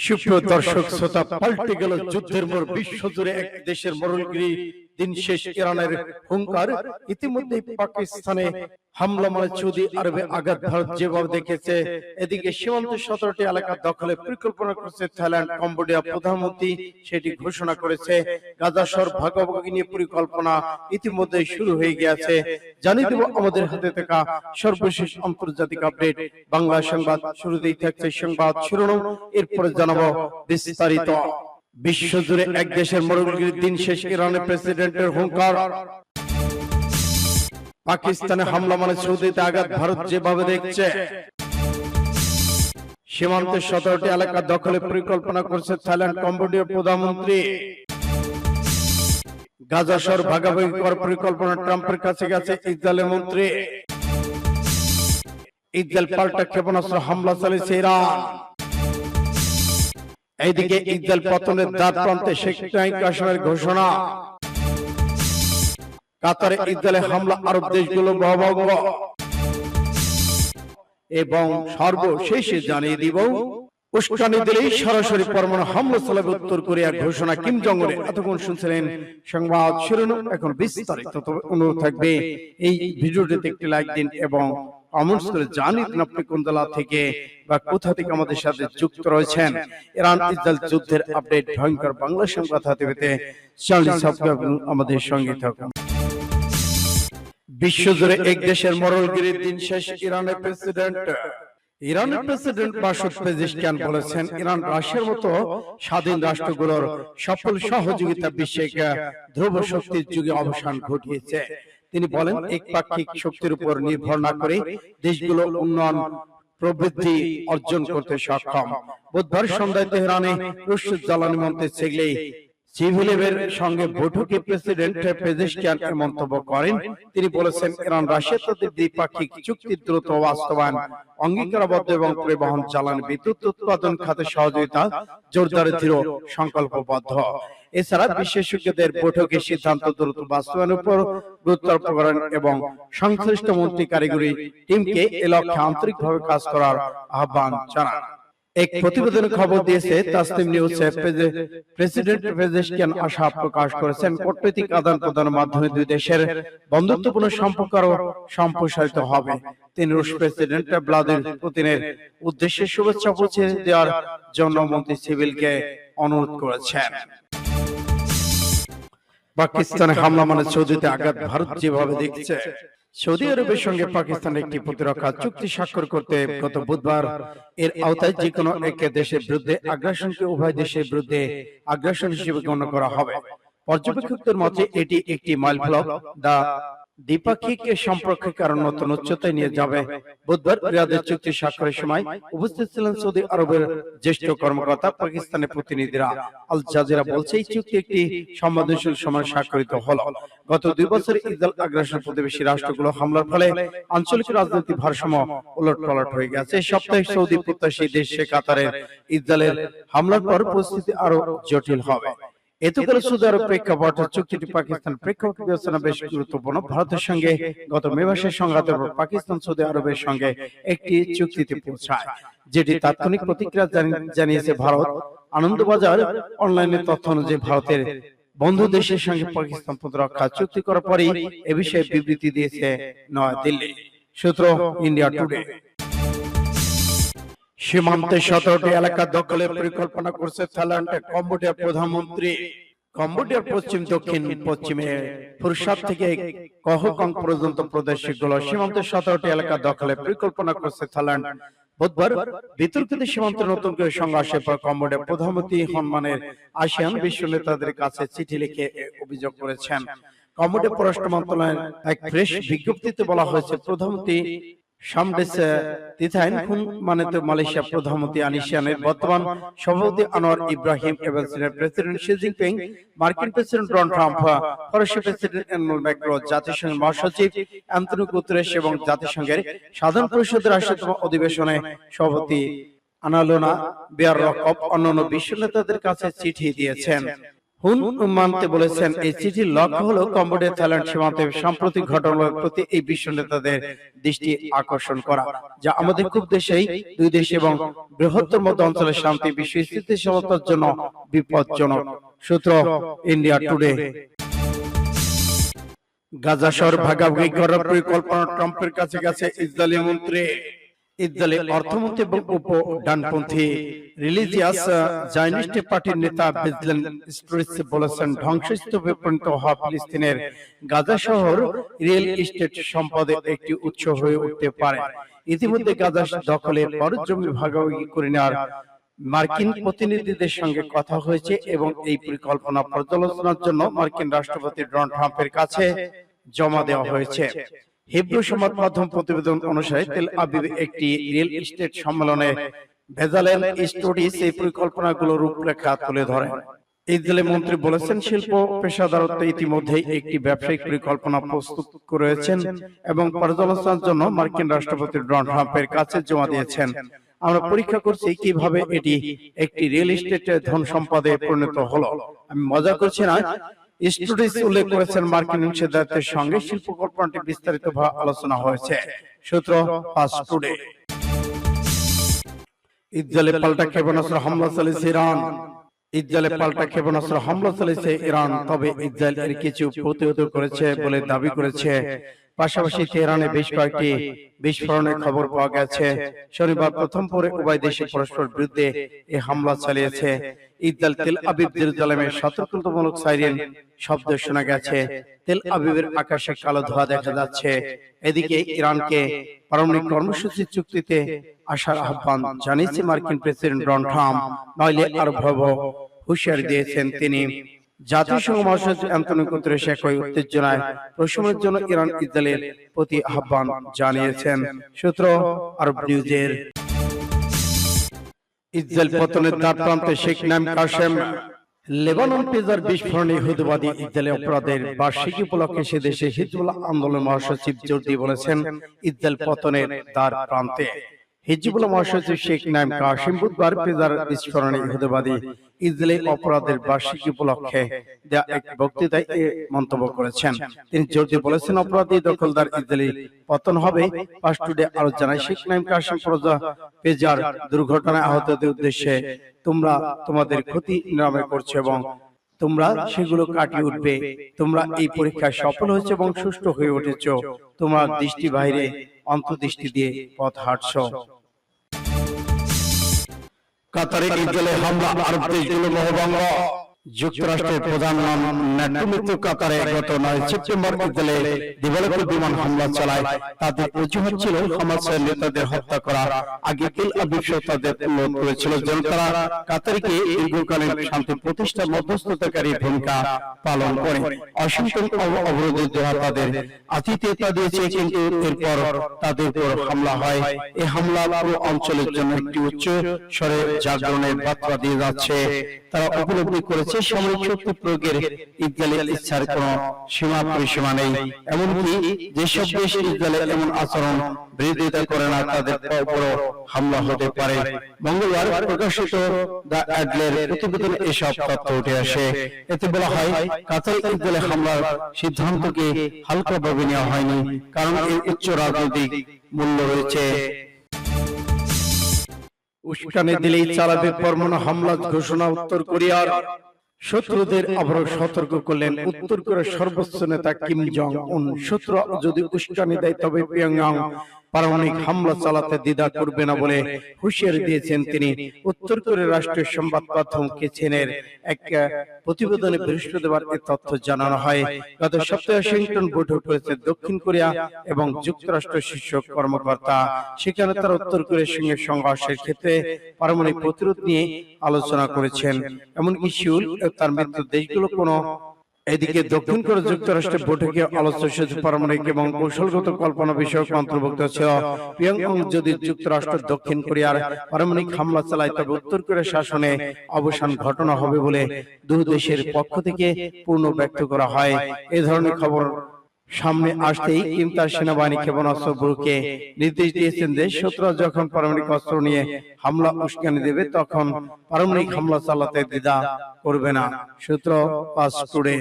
সুপ্রিয় দর্শক শ্রোতা পাল্টে গেল যুদ্ধের মোড় বিশ্বজুড়ে এক দেশের মরলগিরি দিন শেষ ইরানের হুঙ্কার ইতিমধ্যে পাকিস্তানে হামলা মানে সৌদি আরবে আঘাত ভারত যেভাবে দেখেছে এদিকে সীমান্ত সতেরোটি এলাকা দখলে পরিকল্পনা করেছে থাইল্যান্ড কম্বোডিয়া প্রধানমন্ত্রী সেটি ঘোষণা করেছে। গাজা শহর ভাগাভাগি নিয়ে পরিকল্পনা ইতিমধ্যে শুরু হয়ে গিয়েছে। জানিয়ে দেব আমাদের হাতে থাকা সর্বশেষ আন্তর্জাতিক আপডেট। বাংলা সংবাদ শুরুতেই থাকছে সংবাদ শিরোনাম। এরপরে জানাব বিস্তারিত। বিশ্বজুড়ে এক দেশের মরুগির দিন শেষ ইরানের প্রেসিডেন্টের হুঙ্কার। পাকিস্তানে হামলা মানে সৌদিতে আঘাত ভারত যেভাবে দেখছে। সীমান্তের সতেরোটি এলাকা দখলে পরিকল্পনা করছে থাইল্যান্ড কম্বোডিয়ার প্রধানমন্ত্রী। গাজা শহর ভাগাভাগি করার পরিকল্পনা ট্রাম্পের কাছে গেছে ইসরায়েলের মন্ত্রী। ইসরায়েল পাল্টা ক্ষেপণাস্ত্র হামলা চালিয়েছে ইরান। এইদিকে ইসরায়েল পতনের দ্বার প্রান্তে শেখ নাইক কাশ্মীর ঘোষণা। কাতারে ইসরায়েলে হামলা আরব দেশগুলো বহভঙ্গ এবং সর্বশেষে জানিয়ে দিব উস্কানি দিলেই সরাসরি পরমাণু হামলা চালাবে উত্তর কোরিয়া ঘোষণা কিম জঙ্গলে। এতক্ষণ শুনছিলেন সংবাদ শিরোনাম। এখন বিস্তারিত অনুরোধ থাকবে এই ভিডিওটিতে একটি লাইক দিন এবং কমেন্টস করে জানিয়ে দিন আপনি কোন থেকে বা কোথা থেকে আমাদের সাথে যুক্ত রয়েছেন? ইরান ইসরায়েল যুদ্ধের আপডেট ভয়ঙ্কর বাংলা সংবাদ হাতে পেতে চ্যানেলটি সাবস্ক্রাইব আমাদের সঙ্গে থাকুন। বিশ্বজুড়ে এক দেশের মরলগিরির দিন শেষ ইরানের প্রেসিডেন্ট। ইরানের প্রেসিডেন্ট মাসুদ পেজিশকিয়ান বলেছেন ইরান রাশিয়ার মতো স্বাধীন রাষ্ট্রগুলোর সফল সহযোগিতা বিশ্বে ধ্রুব শক্তির যুগে অবসান ঘটিয়েছে। তিনি বলেন একপাক্ষিক শক্তির উপর নির্ভর না করে দেশগুলো উন্নয়ন প্রবৃদ্ধি অর্জন করতে সক্ষম। বুধবার সন্ধ্যায় তেহরানে রুশ জ্বালানি মন্ত্রী সেগলে সিভিলের সঙ্গে বৈঠকে প্রেসিডেন্ট পেজেশকিয়ান মন্তব্য করেন। তিনি বলেছেন ইরান রাশিয়া তাদের দ্বিপাক্ষিক চুক্তি দ্রুত বাস্তবায়ন অঙ্গীকারবদ্ধ এবং পরিবহন জ্বালানি বিদ্যুৎ উৎপাদন খাতে সহযোগিতা জোরদারে দৃঢ় সংকল্পবদ্ধ। এছাড়া বিশেষজ্ঞদের বৈঠকে সিদ্ধান্ত দ্রুত বাস্তবায়নের উপর গুরুত্ব আরোপ করেন এবং সংশ্লিষ্ট মন্ত্রী কারিগরি টিমকে এ লক্ষ্যে আন্তরিকভাবে কাজ করার আহ্বান জানান। এক প্রতিবেদনে খবর দিয়েছে তাসনিম নিউজ প্রেসিডেন্ট পেজেশকিয়ান আশা প্রকাশ করেছেন কূটনৈতিক আদান প্রদানের মাধ্যমে দুই দেশের বন্ধুত্বপূর্ণ সম্পর্ক আরও সম্প্রসারিত হবে। তিনি রুশ প্রেসিডেন্ট ভ্লাদিমির পুতিনের উদ্দেশ্যে শুভেচ্ছা পৌঁছে দেওয়ার জন্য মন্ত্রী সিভিলকে অনুরোধ করেছেন পাকিস্তানে হামলা মানে সৌদিতে আঘাত ভারত যেভাবে দেখছে সৌদি আরবের সঙ্গে পাকিস্তানের একটি প্রতিরক্ষা চুক্তি স্বাক্ষর করতে গত বুধবার এর আওতায় যে কোনো এক দেশের বিরুদ্ধে আগ্রাসনকে উভয় দেশের বিরুদ্ধে আগ্রাসন হিসেবে গণ্য করা হবে। পর্যবেক্ষকদের মতে এটি একটি মাইল ফলক দা দ্বিপাক্ষিক সম্পর্কের কারণ নতুন উচ্চতায় নিয়ে যাবে। বুধবার রিয়াদের চুক্তি স্বাক্ষরের সময় উপস্থিত ছিলেন সৌদি আরবের জ্যেষ্ঠ কর্মকর্তা পাকিস্তানের প্রতিনিধিরা আল জাজিরা বলছে এই চুক্তি একটি সংবেদনশীল সময় স্বাক্ষরিত হলো। গত দুই বছরে ইসরায়েল আগ্রাসন প্রতিবেশী রাষ্ট্রগুলো হামলার ফলে আঞ্চলিক রাজনৈতিক ভারসাম্য উলট পালট হয়ে গেছে। সপ্তাহে সৌদি প্রত্যাশী দেশ সে কাতারের ইসরায়েলের হামলার পর পরিস্থিতি আরও জটিল হবে। এতকাল সৌদি আরব প্রেক্ষাপট চুক্তিটি পাকিস্তান প্রেক্ষাপট বিবেচনা বেশ গুরুত্বপূর্ণ। ভারতের সঙ্গে গত মে মাসের সংঘাতের পর পাকিস্তান সৌদি আরবের সঙ্গে একটি চুক্তিতে পৌঁছায় যেটি তাৎক্ষণিক প্রতিক্রিয়া জানিয়েছে ভারত। আনন্দবাজার অনলাইনে তথ্য অনুযায়ী ভারতের বন্ধু দেশের সঙ্গে পাকিস্তান প্রতিরক্ষা চুক্তি করার পরেই এ বিষয়ে বিবৃতি দিয়েছে নয়াদিল্লি সূত্র ইন্ডিয়া টুডে। সীমান্তে সতেরোটি এলাকা দখলের পরিকল্পনা করছে থাইল্যান্ডের কম্বোডিয়ার প্রধানমন্ত্রী। কম্বোডিয়ার পশ্চিম দক্ষিণ পশ্চিমে ফুরসাদ থেকে কহকং পর্যন্ত প্রদেশগুলো সীমান্তের সতেরোটি এলাকা দখলের পরিকল্পনা করছে থাইল্যান্ড। বুধবার বিতর্কিত সীমান্তে নতুন করে সংঘর্ষের পর কম্বোডিয়ার প্রধানমন্ত্রী হনমানের আসিয়ান বিশ্ব নেতাদের কাছে চিঠি লিখে অভিযোগ করেছেন। কম্বোডিয়া পররাষ্ট্র মন্ত্রণালয়ের এক প্রেস বিজ্ঞপ্তিতে বলা হয়েছে প্রধানমন্ত্রী সামডেস তিথাইন খুন মানে তো মালয়েশিয়া প্রধানমন্ত্রী আনিসিয়ানের বর্তমান সভাপতি আনোয়ার ইব্রাহিম এবং চীনের প্রেসিডেন্ট শি জিনপিং মার্কিন প্রেসিডেন্ট ডোনাল্ড ট্রাম্প ফরাসি প্রেসিডেন্ট ম্যাক্রো জাতিসংঘের মহাসচিব অ্যান্টনি গুতেরেস এবং জাতিসংঘের সাধারণ পরিষদের আশিতম অধিবেশনে সভাপতি আনালোনা বিয়ার অন্যান্য বিশ্ব নেতাদের কাছে চিঠি দিয়েছেন। হুন মানতে বলেছেন এই চিঠির লক্ষ্য হলো কম্বোডিয়া থাইল্যান্ড সীমান্তে সাম্প্রতিক ঘটনার প্রতি এই বিশ্ব নেতাদের দৃষ্টি আকর্ষণ করা যা আমাদের খুব দেশেই দুই দেশ এবং বৃহত্তর মধ্য অঞ্চলের শান্তি বিশ্ব স্থিতিশীলতার জন্য বিপজ্জনক সূত্র ইন্ডিয়া টুডে গাজা শহর ভাগাভাগি করার পরিকল্পনা ট্রাম্পের কাছে গেছে ইসরায়েলি মন্ত্রী। ইসরায়েলি অর্থমন্ত্রী এবং উপ ডানপন্থী রিলিজিয়াস জাইনিস্ট পার্টির নেতা বেজলেন স্টোরিস বলেছেন ধ্বংসস্তূপে পরিণত হওয়া ফিলিস্তিনের গাজা শহর রিয়েল এস্টেট সম্পদে একটি উৎস হয়ে উঠতে পারে। ইতিমধ্যে গাজা দখলে পর জমি ভাগাভাগি করে নেওয়ার মার্কিন প্রতিনিধিদের সঙ্গে কথা হয়েছে এবং এই পরিকল্পনা পর্যালোচনার জন্য মার্কিন রাষ্ট্রপতি ডোনাল্ড ট্রাম্পের কাছে জমা দেওয়া হয়েছে। হিব্রু সংবাদ মাধ্যম প্রতিবেদন অনুসারে তেল আবিবে একটি রিয়েল এস্টেট সম্মেলনে ভেজালেন স্টুডিস এই পরিকল্পনাগুলো রূপরেখা তুলে ধরেন ইসরায়েলি মন্ত্রী বলেছেন, শিল্প পেশাদারত্ব ইতিমধ্যেই একটি ব্যবসায়িক পরিকল্পনা প্রস্তুত করেছেন এবং পর্যালোচনার জন্য মার্কিন রাষ্ট্রপতি ডোনাল্ড ট্রাম্পের কাছে জমা দিয়েছেন। আমরা পরীক্ষা করছি কীভাবে এটি একটি রিয়েল এস্টেটের ধন সম্পদে পরিণত হলো। আমি মজা করছি না? স্টুডিস উল্লেখ করেছেন মার্কিন অংশীদারদের সঙ্গে শিল্প কল্পনাটি বিস্তারিত আলোচনা হয়েছে। সূত্র ফাস্ট টুডে। ইসরায়েলে পাল্টা ক্ষেপণাস্ত্র হামলা চালিয়েছে ইরান। ইসরায়েলে পাল্টা ক্ষেপণাস্ত্র হামলা চালিয়েছে ইরান। তবে ইসরায়েল এর কিছু প্রতিহত করেছে বলে দাবি করেছে পাশাপাশি তেহরানে বেশ কয়েকটি বিস্ফোরণের খবর পাওয়া গেছে। শনিবার প্রথম পরে উভয় দেশে পরস্পর বিরুদ্ধে এই হামলা চালিয়েছে। ইসরায়েল তেল আবিব জেরুজালেমে সতর্কতামূলক সাইরেন শব্দ শোনা গেছে। তেল আবিবের আকাশে কালো ধোয়া দেখা যাচ্ছে। এদিকে ইরানকে পারমাণবিক কর্মসূচি চুক্তিতে আসার আহ্বান জানিয়েছে মার্কিন প্রেসিডেন্ট ডোনাল্ড ট্রাম্প। নইলে আরও ভয়াবহ হুঁশিয়ারি দিয়েছেন তিনি। জাতিসংঘ মহাসচিব অ্যান্টনি গুতেরেস একই উত্তেজনায়। প্রশমনের জন্য ইরান ইসরায়েলের প্রতি আহ্বান জানিয়েছেন সূত্র আরব নিউজের। ইসরায়েল পতনের দ্বার প্রান্তে শেখ নাম কাশেম লেবানন পেজার বিস্ফোরণে ইহুদিবাদী ইসরায়েলি অপরাধের বার্ষিকী উপলক্ষে সে দেশে হিজবুল্লাহ আন্দোলন মহাসচিব জোর দিয়ে বলেছেন ইসরায়েল পতনের দ্বার প্রান্তে। হিজবুল্লাহ মহাসচিব শেখ নাইম কাশিম বুধবার পেজার বিস্ফোরণে ইহুদিবাদী ইসরায়েলি অপরাধের বার্ষিকী উপলক্ষে দেয়া এক বক্তৃতায় মন্তব্য করেছেন। তিনি জোর দিয়ে বলেছেন অপরাধী দখলদার ইসরায়েলি পতন হবে। পাস্টুডে আরও জানায় শেখ নাইম কাশিম প্রজা পেজার দুর্ঘটনায় আহতদের উদ্দেশ্যে তোমরা তোমাদের ক্ষতি নিরাময় করছ এবং তোমরা সেগুলো কাটিয়ে উঠবে। তোমরা এই পরীক্ষায় সফল হয়েছে এবং সুষ্ঠু হয়ে উঠেছ। তোমার দৃষ্টি বাইরে অন্তর্দৃষ্টি দিয়ে পথ হাঁটছ। কাতারে ইসরায়েলের হামলা আরব দেশগুলো মহভঙ্গ যুক্তরাষ্ট্রের প্রধান মিত্র কাতারে গত নয় সেপ্টেম্বর ইসরায়েলে দিবালোকের বিমান হামলা চালায়। তাদের অজুহাত ছিল হামাসের নেতাদের হত্যা করা। আগে তেল আবিব তাদের অনুরোধ করেছিল যেন তারা কাতারিকে দীর্ঘকালীন শান্তি প্রতিষ্ঠা মধ্যস্থতাকারী ভূমিকা পালন করে অব- অবরোধের দেওয়া তাদের আতিথেয়তা দিয়েছে কিন্তু এরপর তাদের উপর হামলা হয়। এই হামলা পুরো অঞ্চলের জন্য একটি উচ্চ স্বরে জাগরণের বার্তা দিয়ে যাচ্ছে। তারা উপলব্ধি করেছে সামরিক শক্তি প্রয়োগের ইসরায়েলের ইচ্ছার কোন সীমা পরিসীমা নেই। এমনকি যেসব দেশ ইসরায়েলের এমন আচরণ বিরোধিতা করে না, তাদের উপর হামলা হতে পারে। মঙ্গলবার প্রকাশিত অ্যাডলের প্রতিবেদনে এসব তথ্য উঠে আসে। এতে বলা হয়, কাতার হামলার সিদ্ধান্তকে নেওয়া হয়নি, কারণ এর উচ্চ রাজনৈতিক মূল্য রয়েছে। দিলেই চালাবে পরমাণু হামলা ঘোষণা উত্তর কোরিয়ার। শত্রুদের আবারও সতর্ক করলেন উত্তর কোরিয়ার সর্বোচ্চ নেতা কিম জং উন শত্রু যদি উস্কানি দেয় তবে পিয়ংয়াং। পারমাণবিক হামলা চালাতে দ্বিধা করবে না বলে হুঁশিয়ারি দিয়েছেন তিনি। উত্তর কোরিয়ার রাষ্ট্রীয় সংবাদ মাধ্যম কেছেনের এক প্রতিবেদনে বৃহস্পতিবার এ তথ্য জানানো হয়। গত সপ্তাহে ওয়াশিংটন বৈঠক করেছে দক্ষিণ কোরিয়া এবং যুক্তরাষ্ট্র শীর্ষ কর্মকর্তা। সেখানে তারা উত্তর কোরিয়ার সঙ্গে সংঘর্ষের ক্ষেত্রে পারমাণবিক প্রতিরোধ নিয়ে আলোচনা করেছেন। এমনকি সিউল, তার মিত্র দেশগুলো কোনো এদিকে দক্ষিণ কোরিয়া যুক্তরাষ্ট্রের বৈঠকে আলোচ্য শুধু পারমাণবিক এবং কৌশলগত কল্পনা বিষয়ক অন্তর্ভুক্ত ছিল। পিয়ংইয়ং যদি যুক্তরাষ্ট্র দক্ষিণ কোরিয়ার পারমাণবিক হামলা চালায় তবে উত্তর কোরিয়ার শাসনে অবসান ঘটনা হবে বলে দুই দেশের পক্ষ থেকে পূর্ণ ব্যক্ত করা হয়। এ ধরনের খবর সামনে আসতেই কিম তার সেনাবাহিনী ক্ষেপণাস্ত্র ব্যুরোকে নির্দেশ দিয়েছেন যে শত্রু যখন পারমাণবিক অস্ত্র নিয়ে হামলা উস্কানি দেবে তখন পারমাণবিক হামলা চালাতে দ্বিধা করবে না। সূত্র পাঁচ টুডে